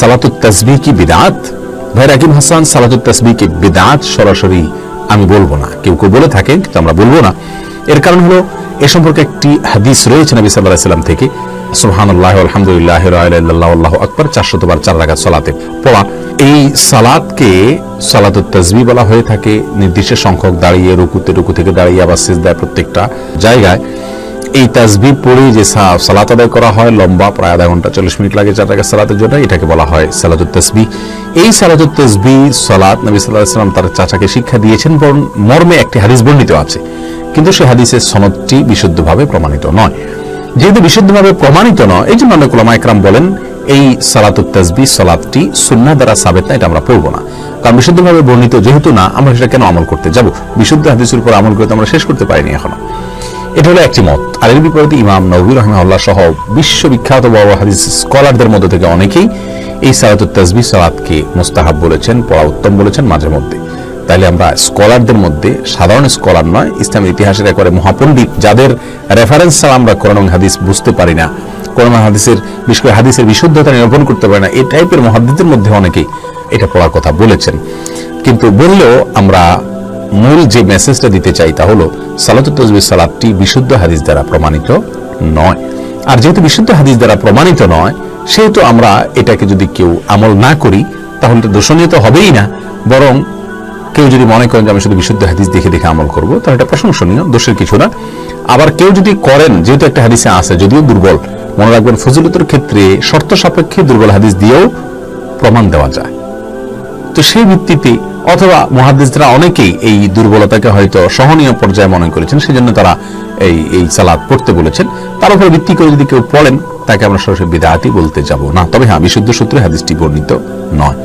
সালাতুত কি বিদাত? ভাই রাকিব হাসান, সালাতুত তাসবিহ কি বিদাত সরাসরি আমি বলব না। কেউ কেউ বলে কিন্তু আমরা বলব না। এর কারণ হলো, এ সম্পর্কে একটি হাদিস রয়েছে নবী সাল্লাহ সাল্লাম থেকে। সুবহানাল্লাহ আলহামদুলিল্লাহ আল্লাহ আকবর চার রাকাত সালাতে পড়া। এই সালাদকে সালাতুত তাজবি বলা হয়ে থাকে। নির্দিষ্ট সংখ্যক দাঁড়িয়ে, রুকুতে, রুকু থেকে দাঁড়িয়ে আবার শেষ দেয় প্রত্যেকটা জায়গায়। এই তাজবি পড়ে যে সা- সালাত আদায় করা হয়, লম্বা প্রায় আধা ঘণ্টা, চল্লিশ মিনিট লাগে চার টাকা সালাতের জন্য। এটাকে বলা হয় সালাতুত তসবি। এই সালাতুত তসবি সালাত নবী সাল্লাহ সাল্লাম তার চাচাকে শিক্ষা দিয়েছেন, বরং মর্মে একটি হাদিস বর্ণিত আছে। কিন্তু সে হাদিসের সনদটি বিশুদ্ধভাবে প্রমাণিত নয়। যেহেতু বিশুদ্ধভাবে প্রমাণিত নয়, এই জন্য অনেক ওলামা একরাম বলেন, এই সালাতুত তসবি সালাতটি সুন্না দ্বারা সাবেত না, এটা আমরা পড়ব না। কারণ বিশুদ্ধভাবে বর্ণিত যেহেতু না, আমরা সেটা কেন আমল করতে যাব? বিশুদ্ধ হাদিসের উপর আমল করে তো আমরা শেষ করতে পারিনি এখনও। এটা হলো একটি মত। আর এর বিপরীতে ইমাম নবী রহমাল্লাহ সহ বিশ্ববিখ্যাত বড় হাদিস স্কলারদের মধ্যে থেকে অনেকেই এই সালাতুত তাজবি সালাতকে মুস্তাহাব বলেছেন, পড়া উত্তম বলেছেন মাঝে মধ্যে। তাইলে আমরা স্কলারদের মধ্যে সাধারণ স্কলার নয় ইসলামের ইতিহাসের একবারে মহাপণ্ডিত, যাদের রেফারেন্স ছাড়া আমরা কোরআন হাদিস বুঝতে পারি না। কোরআন হাদিসের বিশেষ করে হাদিসের বিশুদ্ধতা নিরূপণ করতে পারি না। এই টাইপের মহাদ্দিদের মধ্যে অনেকেই এটা পড়ার কথা বলেছেন। কিন্তু বললেও আমরা মূল যে মেসেজটা দিতে চাই তা হলো, সালাতুত তসবি সালাদটি বিশুদ্ধ হাদিস দ্বারা প্রমাণিত নয়। আর যেহেতু বিশুদ্ধ হাদিস দ্বারা প্রমাণিত নয়, সেহেতু আমরা এটাকে যদি কেউ আমল না করি, তাহলে তো দোষণীয় তো হবেই না। বরং কেউ যদি মনে করেন যে আমি শুধু বিশুদ্ধ হাদিস দেখে দেখে আমল করব, তাহলে এটা প্রশংসনীয়, দোষের কিছু না। আবার কেউ যদি করেন, যেহেতু একটা হাদিসে আছে, যদিও দুর্বল, মনে রাখবেন ফজিলতর ক্ষেত্রে শর্ত সাপেক্ষে দুর্বল হাদিস দিয়েও প্রমাণ দেওয়া যায়। তো সেই ভিত্তিতে অথবা মহাদিসরা অনেকেই এই দুর্বলতাকে হয়তো সহনীয় পর্যায়ে মনে করেছেন, সেজন্য তারা এই এই সালাদ পড়তে বলেছেন। তার উপর ভিত্তি করে যদি কেউ পড়েন, তাকে আমরা সরাসরি বিদায়াতি বলতে যাব না। তবে হ্যাঁ বিশুদ্ধ সূত্রে হাদিসটি বর্ণিত নয়।